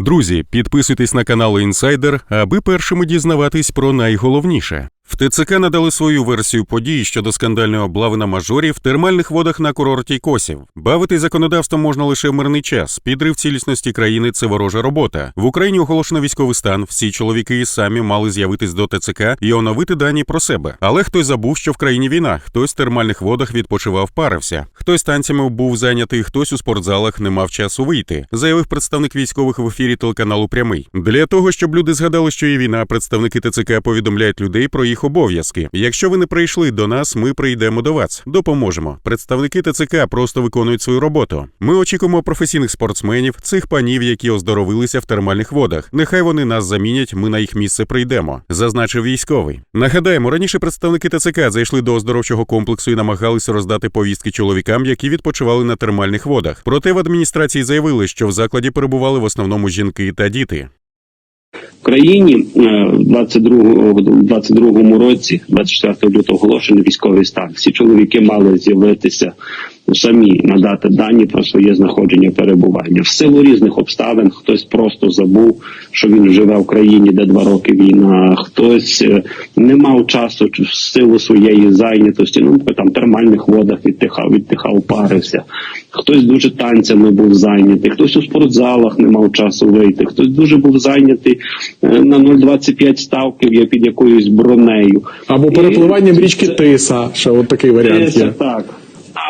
Друзі, підписуйтесь на канал Інсайдер, аби першими дізнаватись про найголовніше. В ТЦК надали свою версію подій щодо скандальної облави на мажорі в термальних водах на курорті Косів. Бавити законодавством можна лише в мирний час. Підрив цілісності країни це ворожа робота. В Україні оголошено військовий стан. Всі чоловіки самі мали з'явитись до ТЦК і оновити дані про себе. Але хтось забув, що в країні війна, хтось в термальних водах відпочивав, парився, хтось танцями був зайнятий, хтось у спортзалах не мав часу вийти. Заявив представник військових в ефірі телеканалу Прямий. Для того щоб люди згадали, що є війна, представники ТЦК повідомляють людей про їх обов'язки. Якщо ви не прийшли до нас, ми прийдемо до вас. Допоможемо. Представники ТЦК просто виконують свою роботу. Ми очікуємо професійних спортсменів, цих панів, які оздоровилися в термальних водах. Нехай вони нас замінять. Ми на їх місце прийдемо. Зазначив військовий. Нагадаємо, раніше представники ТЦК зайшли до оздоровчого комплексу і намагалися роздати повістки чоловікам, які відпочивали на термальних водах. Проте в адміністрації заявили, що в закладі перебували в основному жінки та діти. В країні е, в 22, 22 році, 24 лютого, оголошений військовий стан. Всі чоловіки мали з'явитися самі надати дані про своє знаходження перебування в силу різних обставин. Хтось просто забув, що він живе в країні, де два роки війна. Хтось е, не мав часу в силу своєї зайнятості. Ну там в термальних водах відтихав, відтихав, парився. Хтось дуже танцями був зайнятий, хтось у спортзалах не мав часу вийти, хтось дуже був зайнятий е, на 0,25 ставків я під якоюсь бронею. Або перепливанням річки Тиса, ще от такий варіант Це є. так.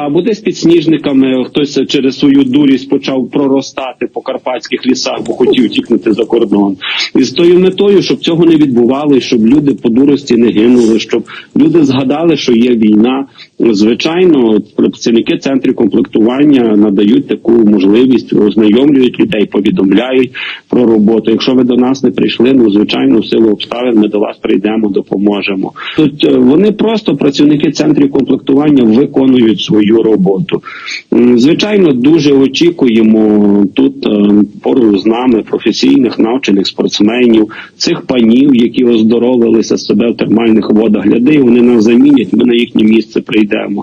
Або десь під сніжниками хтось через свою дурість почав проростати по карпатських лісах, бо хотів тікнути за кордон. І з тою метою, щоб цього не відбувалося, щоб люди по дурості не гинули, щоб люди згадали, що є війна. Звичайно, працівники центрів комплектування надають таку можливість, ознайомлюють людей, повідомляють про роботу. Якщо ви до нас не прийшли, ну звичайно, в силу обставин ми до вас прийдемо, допоможемо. Тут е, вони просто працівники центрів комплектування виконують свою роботу. Звичайно, дуже очікуємо тут е, поруч з нами професійних навчених спортсменів, цих панів, які оздоровилися себе в термальних водах. Гляди, вони нас замінять. Ми на їхнє місце прийдемо.